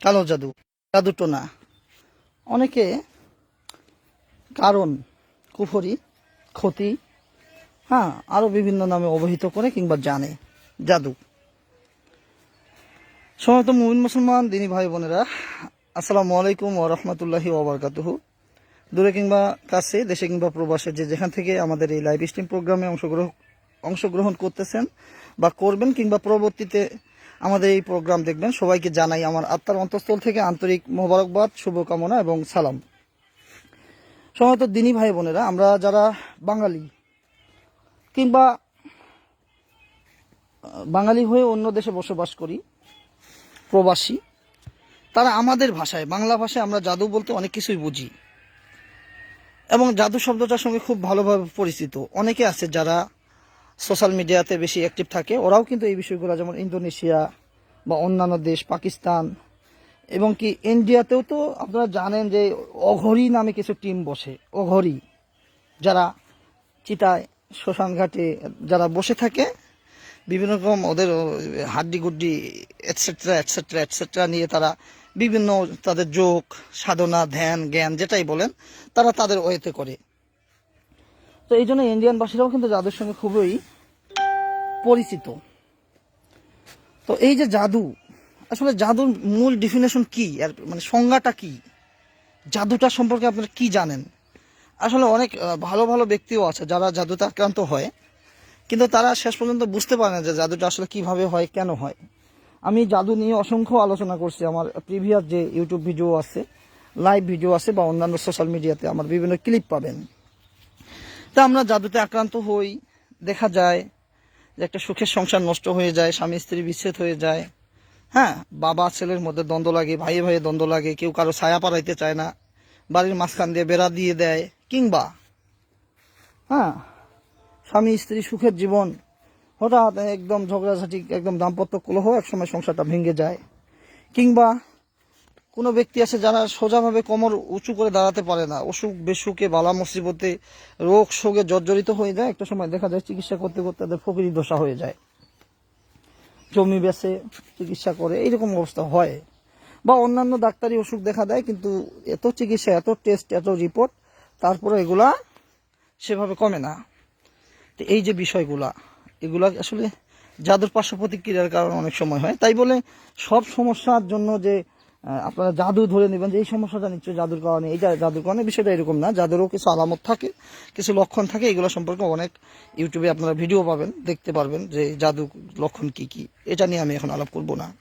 কালো জাদু জাদুটোনা অনেকে কারণ, কুফরি, ক্ষতি হ্যাঁ আরও বিভিন্ন নামে অবহিত করে কিংবা জানে, জাদু। সমস্ত মুমিন মুসলমান, দিনী ভাই বোনেরা, আসসালামু আলাইকুম ও রহমতুল্লাহি ওবরকাতুহু দূরে কিংবা কাছে, দেশে কিংবা প্রবাসে যে যেখান থেকে আমাদের এই লাইভ স্ট্রিম প্রোগ্রামে অংশগ্রহণ অংশগ্রহণ করতেছেন বা করবেন কিংবা পরবর্তীতে আমাদের এই প্রোগ্রাম দেখবেন। সবাইকে জানাই আমার আত্মার অন্তঃস্থল থেকে আন্তরিক মোবারকবাদ, শুভকামনা এবং সালাম। সমস্ত দিনী ভাই বোনেরা, আমরা যারা বাঙালি কিংবা বাঙালি হয়ে অন্য দেশে বসবাস করি, প্রবাসী, তারা আমাদের ভাষায়, বাংলা ভাষায় আমরা জাদু বলতে অনেক কিছুই বুঝি। এবং জাদু শব্দটার সঙ্গে খুব ভালোভাবে পরিচিত। অনেকে আছে যারা সোশ্যাল মিডিয়াতে বেশি অ্যাক্টিভ থাকে। ওরাও কিন্তু এই বিষয়গুলো যেমন ইন্দোনেশিয়া বা অন্যান্য দেশ, পাকিস্তান এবং কি ইন্ডিয়াতেও তো আপনারা জানেন যে অঘরি নামে কিছু টিম বসে, অঘরি। যারা চিতায় শ্মশান ঘাটে যারা বসে থাকে, বিভিন্ন রকম ওদের হাড্ডি গুড্ডি এটসেট্রা এটসেট্রা এটসেট্রা নিয়ে তারা বিভিন্ন তাদের যোগ, সাধনা, ধ্যান, জ্ঞান যেটাই বলেন, তারা তাদের ওয়েতে করে। তো এই জন্য ইন্ডিয়ানবাসীরাও কিন্তু জাদুর সঙ্গে খুবই পরিচিত। তো এই যে জাদু, আসলে জাদুর মূল ডিফিনেশন কি? আর মানে সংজ্ঞাটা কি? জাদুটা সম্পর্কে আপনারা কি জানেন? আসলে অনেক ভালো ভালো ব্যক্তিও আছে যারা জাদুতে আক্রান্ত হয়, কিন্তু তারা শেষ পর্যন্ত বুঝতে পারে না যে জাদুটা আসলে কীভাবে হয়, কেন হয়। আমি জাদু নিয়ে অসংখ্য আলোচনা করছি। আমার প্রিভিয়াস যে ইউটিউব ভিডিও আছে লাইভ ভিডিও আছে বা অন্যান্য সোশ্যাল মিডিয়াতে আমার বিভিন্ন ক্লিপ পাবেন। তা আমরা জাদুতে আক্রান্ত হই, দেখা যায় যে একটা সুখের সংসার নষ্ট হয়ে যায়, স্বামী স্ত্রী বিচ্ছেদ হয়ে যায়। হ্যাঁ বাবা ছেলের মধ্যে দ্বন্দ্ব লাগে, ভাই ভাইয়ে দ্বন্দ্ব লাগে, কেউ কারও ছায়া পাড়াইতে চায় না, বাড়ির মাঝখান দিয়ে বেড়া দিয়ে দেয়, কিংবা হ্যাঁ স্বামী স্ত্রী সুখের জীবন, হঠাৎ একদম ঝগড়াঝাটি, একদম দাম্পত্য কলহ, একসময় সংসারটা ভেঙে যায়, কিংবা কোনো ব্যক্তি আছে যারা সোজাভাবে কোমর উঁচু করে দাঁড়াতে পারে না, অসুখ, বেসুখে, বালা, মুসিবতে, রোগ, শোকে জর্জরিত হয়ে যায়। একটা সময় দেখা যায় চিকিৎসা করতে করতে তাদের ফকিরি দশা হয়ে যায়। জমি বেচে চিকিৎসা করে, এইরকম অবস্থা হয়। বা অন্যান্য ডাক্তারি অসুখ দেখা দেয়, কিন্তু এত চিকিৎসা, এত টেস্ট, এত রিপোর্ট, তারপরে এগুলা সেভাবে কমে না। তো এই যে বিষয়গুলা, এগুলা আসলে যাদের পার্শ্ব প্রতিক্রিয়ার কারণে অনেক সময় হয়। তাই বলে সব সমস্যার জন্য যে আপনারা জাদু ধরে নেবেন যে এই সমস্যাটা নিশ্চয়ই জাদুর কারণে এইটা জাদুর কারণে, বিষয়টা এরকম না। জাদুরও কিছু আলামত থাকে, কিছু লক্ষণ থাকে, এগুলো সম্পর্কে অনেক ইউটিউবে আপনারা ভিডিও পাবেন, দেখতে পারবেন যে জাদু লক্ষণ কি কি। এটা নিয়ে আমি এখন আলাপ করব না।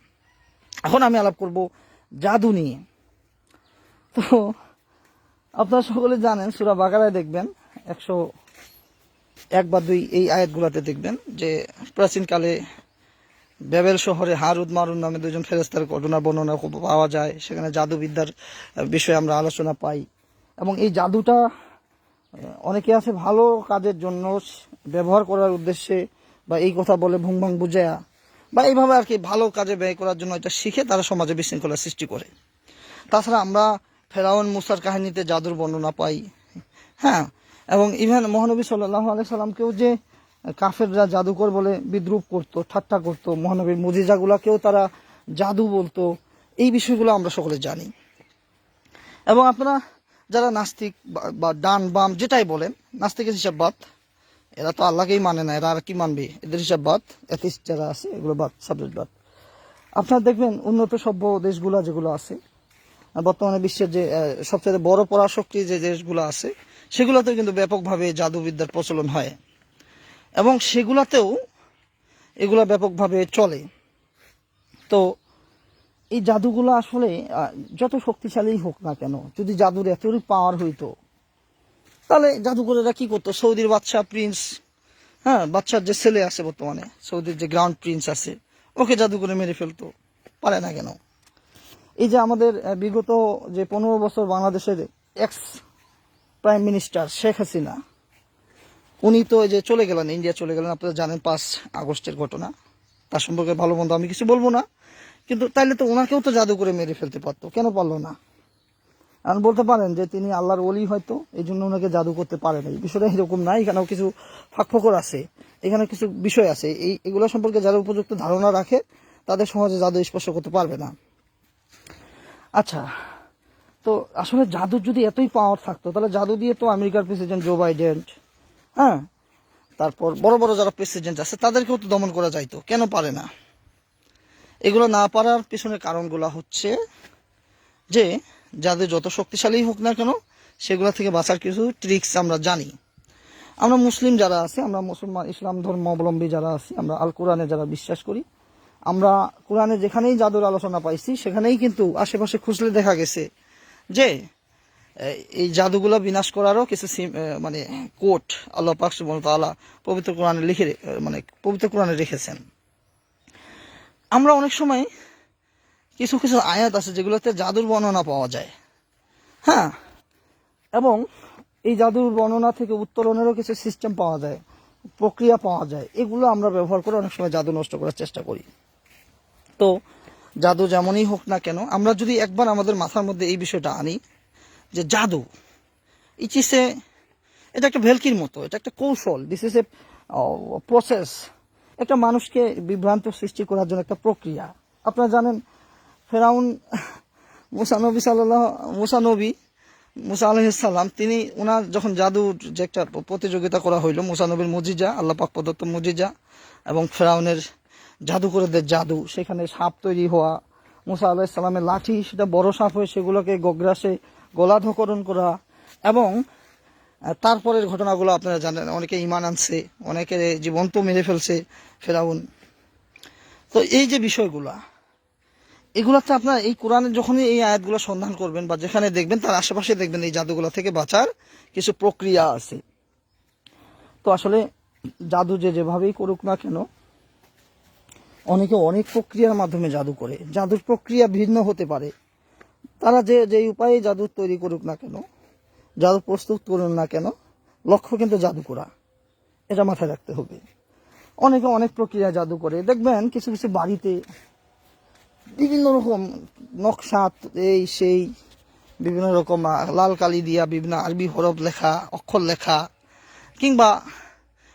এখন আমি আলাপ করব জাদু নিয়ে। তো, আপনারা সকলে জানেন, সুরা বাগারায় দেখবেন, একশো এক বা দুই এই আয়াতগুলোতে দেখবেন যে প্রাচীনকালে বেবেল শহরে হারুদ মারুন নামে দুজন ফেরেস্তার ঘটনা বর্ণনা পাওয়া যায়। সেখানে জাদুবিদ্যার বিষয়ে আমরা আলোচনা পাই। এবং এই জাদুটা অনেকে আছে ভালো কাজের জন্য ব্যবহার করার উদ্দেশ্যে বা এই কথা বলে ভুং ভাং বুঝায়া বা এইভাবে আর কি ভালো কাজে ব্যয় করার জন্য এটা শিখে তারা সমাজে বিশৃঙ্খলা সৃষ্টি করে। তাছাড়া আমরা ফেরাউন মুসার কাহিনীতে জাদুর বর্ণনা পাই। হ্যাঁ এবং ইভেন মহানবী সাল্লাহ আলাই সাল্লামকেও যে কাফেররা জাদুকর বলে বিদ্রুপ করতো, ঠাট্টা করতো, মহানবীর মুজিজাগুলাকেও তারা জাদু বলতো। এই বিষয়গুলো আমরা সকলে জানি। এবং আপনারা যারা নাস্তিক বা- ডান বাম যেটাই বলেন নাস্তিকের হিসাব বাদ। এরা তো আল্লাহকেই মানে না, এরা আর কি মানবে? এদের হিসাব বাদ যারা আছে, এগুলো বাদ সাবজেক্ট বাদ। আপনারা দেখবেন উন্নত সভ্য দেশগুলো যেগুলো আছে বর্তমানে বিশ্বের যে সবচেয়ে বড় পরাশক্তি যে দেশগুলো আছে, সেগুলোতেও কিন্তু ব্যাপকভাবে জাদুবিদ্যার প্রচলন হয়। এবং সেগুলাতেও এগুলা ব্যাপকভাবে চলে। তো এই জাদুগুলো আসলে যত শক্তিশালী হোক না কেন, যদি জাদুর এতই পাওয়ার হইতো, তাহলে জাদুকরেরা কি করতো? সৌদির বাচ্চা প্রিন্স হ্যাঁ বাচ্চার যে ছেলে আছে বর্তমানে, সৌদির যে গ্রাউন্ড প্রিন্স আছে, ওকে জাদু করে মেরে ফেলতো, পারে না কেন? এই যে আমাদের বিগত যে পনেরো বছর বাংলাদেশের ex prime minister Sheikh Hasina উনি তো এই যে চলে গেলেন, ইন্ডিয়া চলে গেলেন, আপনারা জানেন পাঁচ আগস্টের ঘটনা। তার সম্পর্কে ভালো মন্দ আমি কিছু বলব না। কিন্তু তাইলে তো ওনাকেও তো জাদু করে মেরে ফেলতে পারতো, কেন পারল না? আর বলতে পারেন যে তিনি আল্লাহর ওলি হয়তো এই জন্য ওনাকে জাদু করতে পারে না এই বিষয়টা এরকম না, এখানেও কিছু ফাঁকফোকর আছে, এখানে কিছু বিষয় আছে। এই, এগুলো সম্পর্কে যারা উপযুক্ত ধারণা রাখে, তাদের সহজে জাদু স্পর্শ করতে পারবে না। আচ্ছা তো আসলে জাদুর যদি এতই পাওয়ার থাকতো, তাহলে জাদু দিয়ে তো আমেরিকার প্রেসিডেন্ট জো বাইডেন হ্যাঁ। তারপর বড় বড় যারা প্রেসিডেন্ট আছে, তাদেরকেও তো দমন করা যাইতো। কেন পারে না? এগুলো না পারার পিছনের কারণগুলো হচ্ছে যে, যাদের যত শক্তিশালী হোক না কেন, সেগুলো থেকে বাঁচার কিছু ট্রিক্স আমরা জানি। আমরা মুসলিম যারা আছি, আমরা মুসলমান, ইসলাম ধর্ম অবলম্বী যারা আছি, আমরা আল কোরআনে যারা বিশ্বাস করি, আমরা কোরআনে যেখানেই জাদুর আলোচনা পাইছি, সেখানেই কিন্তু আশেপাশে খুঁজলে দেখা গেছে যে এই জাদুগুলো বিনাশ করারও কিছু মানে কোট আল্লাহ পাক তাআলা পবিত্র কোরআনে লিখে মানে পবিত্র কোরআনে রেখেছেন। আমরা অনেক সময় কিছু কিছু আয়াত আছে যেগুলোতে জাদুর বর্ণনা পাওয়া যায়। হ্যাঁ এবং এই জাদুর বর্ণনা থেকে উত্তরণেরও কিছু সিস্টেম পাওয়া যায়, প্রক্রিয়া পাওয়া যায়। এগুলো আমরা ব্যবহার করে অনেক সময় জাদু নষ্ট করার চেষ্টা করি। তো জাদু যেমনই হোক না কেন, আমরা যদি একবার আমাদের মাথার মধ্যে এই বিষয়টা আনি যে জাদু। ইট ইস এ এটা একটা ভেলকির মতো, এটা একটা কৌশল। দিস ইস এ প্রসেস একটা মানুষকে বিভ্রান্ত সৃষ্টি করার জন্য একটা প্রক্রিয়া। আপনারা জানেন, ফেরাউন মুসানবী সাল্লাহ মুসানবী মুসা আলহিসাল্লাম তিনি ওনার যখন জাদুর যে একটা প্রতিযোগিতা করা হইল মুসানবীর মুজিজা, আল্লাহ পাক প্রদত্ত মুজিজা, এবং ফেরাউনের জাদুকরদের জাদু, সেখানে সাপ তৈরি হওয়া, মুসা আলাহিসাল্লামের লাঠি, সেটা বড় সাপ হয়ে সেগুলোকে গগ্রাসে গলাধকরণ করা এবং তারপরের ঘটনাগুলো আপনারা জানেন, অনেকে ইমান আনছে, অনেকে জীবন্ত মেরে ফেলছে ফেরাউন। তো এই যে বিষয়গুলা, এগুলাতে আপনার এই কোরআনের যখনই এই আয়াতগুলো সন্ধান করবেন বা যেখানে দেখবেন, তার আশেপাশে দেখবেন এই জাদুগুলো থেকে বাঁচার কিছু প্রক্রিয়া আছে। তো আসলে জাদু যে যেভাবেই করুক না কেন, অনেকে অনেক প্রক্রিয়ার মাধ্যমে জাদু করে। জাদুর প্রক্রিয়া ভিন্ন হতে পারে। তারা যে যে উপায়ে জাদু তৈরি করুক না কেন, জাদু প্রস্তুত করুন না কেন, লক্ষ্য কিন্তু জাদু করা এটা মাথায় রাখতে হবে। অনেকে অনেক প্রক্রিয়া জাদু করে। দেখবেন কিছু কিছু বাড়িতে বিভিন্ন রকম নকশা, এই, সেই, বিভিন্ন রকম লাল কালি দিয়া বিভিন্ন আরবি হরফ লেখা, অক্ষর লেখা, কিংবা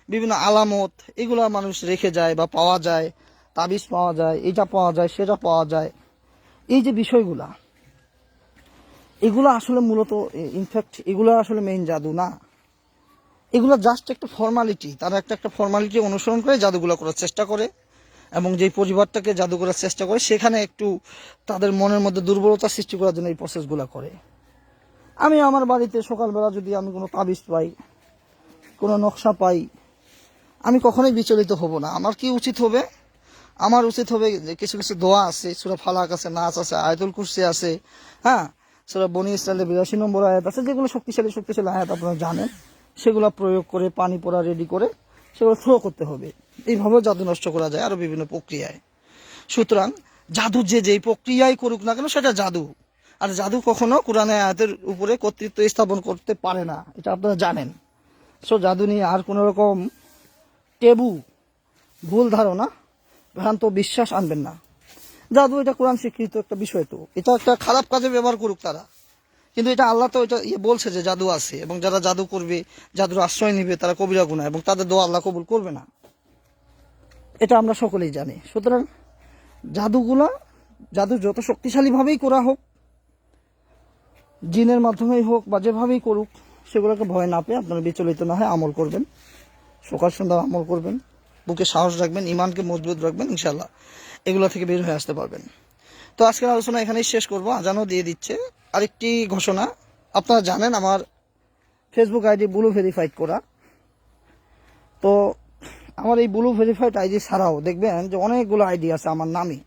বিভিন্ন আলামত, এগুলা মানুষ রেখে যায় বা পাওয়া যায়, তাবিজ পাওয়া যায়, এটা পাওয়া যায়, সেটা পাওয়া যায়। এই যে বিষয়গুলা এগুলো আসলে মূলত ইনফ্যাক্ট এগুলো আসলে মেইন জাদু, না? এগুলো জাস্ট একটা ফর্মালিটি তারা একটা একটা ফর্মালিটি অনুসরণ করে জাদুগুলো করার চেষ্টা করে এবং যেই পরিবারটাকে জাদু করার চেষ্টা করে, সেখানে একটু তাদের মনের মধ্যে দুর্বলতা সৃষ্টি করার জন্য এই প্রসেসগুলো করে। আমি আমার বাড়িতে সকালবেলা যদি আমি কোনো তাবিজ পাই, কোনো নকশা পাই, আমি কখনোই বিচলিত হব না। আমার কি উচিত হবে? আমার উচিত হবে যে কিছু কিছু দোয়া আছে, সুরা ফালাক আছে, নাচ আছে, আয়তুল কুরসি আছে হ্যাঁ? সুরা বনি ইসরায়েলের বিরাশি নম্বর আয়াত আছে, যেগুলো শক্তিশালী শক্তিশালী আয়াত আপনারা জানেন। সেগুলো প্রয়োগ করে, পানি পড়া রেডি করে সেগুলো থ্রো করতে হবে। এইভাবে জাদু নষ্ট করা যায় আরও বিভিন্ন প্রক্রিয়ায়। সুতরাং জাদু যে যেই প্রক্রিয়াই করুক না কেন, সেটা জাদু। আর জাদু কখনো কোরআনে আয়াতের উপরে কর্তৃত্ব স্থাপন করতে পারে না, এটা আপনারা জানেন। সো জাদু নিয়ে আর কোনো রকম টেবু ভুল ধারণা, ভ্রান্ত বিশ্বাস আনবেন না। জাদু, এটা কোরআন স্বীকৃত একটা বিষয় তো। এটা একটা খারাপ কাজে ব্যবহার করুক তারা। কিন্তু এটা আল্লাহ তো এটা ইয়ে বলছে যে জাদু আছে, এবং যারা জাদু করবে, জাদুর আশ্রয় নিবে, তারা কবিরা গুণা এবং তাদের দোয়া আল্লাহ কবুল করবে না। এটা আমরা সকলেই জানি। সুতরাং জাদুগুলা, জাদু যত শক্তিশালীভাবেই করা হোক, জিনের মাধ্যমেই হোক, বা যেভাবেই করুক, সেগুলোকে ভয় না পেয়ে আপনারা বিচলিত না হয় আমল করবেন। সকাল সন্ধ্যা আমল করবেন। বুকে সাহস রাখবেন ইমানকে মজবুত রাখবেন ইনশাল্লাহ এগুলো থেকে বের হয়ে আসতে পারবেন। তো আজকের আলোচনা এখানেই শেষ করব। আজানও দিয়ে দিচ্ছে। আরেকটি ঘোষণা, আপনারা জানেন আমার ফেসবুক আইডি ব্লু ভেরিফাইড করা। তো আমার এই ব্লু ভেরিফাইড আইডি ছাড়াও দেখবেন যে অনেকগুলো আইডি আছে আমার নামে।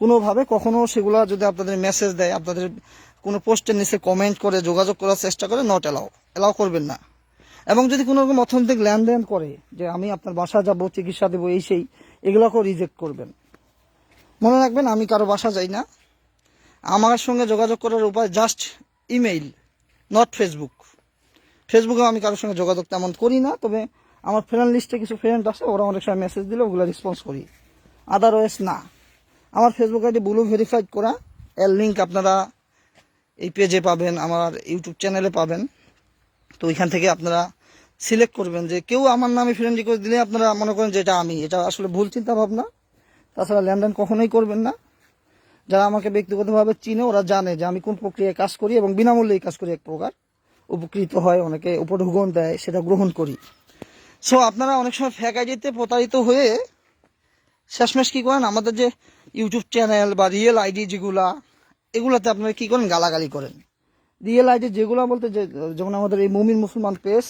কোনোভাবে কখনো সেগুলো যদি আপনাদের মেসেজ দেয়, আপনাদের কোনো পোস্টের নিচে কমেন্ট করে যোগাযোগ করার চেষ্টা করে নট এলাও এলাও করবেন না। এবং যদি কোনো রকম অর্থনৈতিক লেনদেন করে, যে আমি আপনার বাসা যাব, চিকিৎসা দেবো, এই সেই, এগুলোকেও রিজেক্ট করবেন। মনে রাখবেন, আমি কারও বাসা যাই না। আমার সঙ্গে যোগাযোগ করার উপায় জাস্ট ইমেইল নট ফেসবুক ফেসবুকে আমি কারোর সঙ্গে যোগাযোগ তেমন করি না, তবে আমার ফ্রেন্ড লিস্টে কিছু ফ্রেন্ড আছে, ওরা অনেক সময় মেসেজ দিলে ওগুলো রেসপন্স করি। আদারওয়াইজ না। আমার ফেসবুক আইডি ব্লু ভেরিফাইড করা। এর লিঙ্ক আপনারা এই পেজে পাবেন, আমার ইউটিউব চ্যানেলে পাবেন। তো ওইখান থেকে আপনারা সিলেক্ট করবেন যে কেউ আমার নামে ফ্রেন্ড রিকোয়েস্ট দিলে আপনারা মনে করেন যে এটা আমি, এটা আসলে ভুল চিন্তা ভাবনা তাছাড়া লেনদেন কখনোই করবেন না। যারা আমাকে ব্যক্তিগতভাবে চিনে, ওরা জানে যে আমি কোন প্রক্রিয়ায় কাজ করি এবং বিনামূল্যেই কাজ করি এক প্রকার। উপকৃত হয়, অনেকে উপঢৌকন দেয়, সেটা গ্রহণ করি। সো আপনারা অনেক সময় ফ্যাক আইডিতে প্রতারিত হয়ে শেষমেশ কি করেন? আমাদের যে ইউটিউব চ্যানেল বা রিয়েল আইডি যেগুলা, এগুলাতে আপনারা কি করেন? গালাগালি করেন। রিয়েল আইডি যেগুলো বলতে যে, যেমন আমাদের এই মুমিন মুসলমান পেজ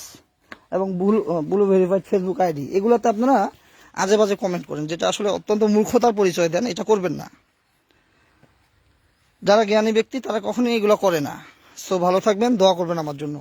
এবং blue blue verified Facebook ID এগুলোতে আপনারা আজে বাজে কমেন্ট করেন, যেটা আসলে অত্যন্ত মূর্খতার পরিচয় দেন, এটা করবেন না। যারা জ্ঞানী ব্যক্তি, তারা কখনোই এগুলো করে না। সো ভালো থাকবেন, দোয়া করবেন আমার জন্য।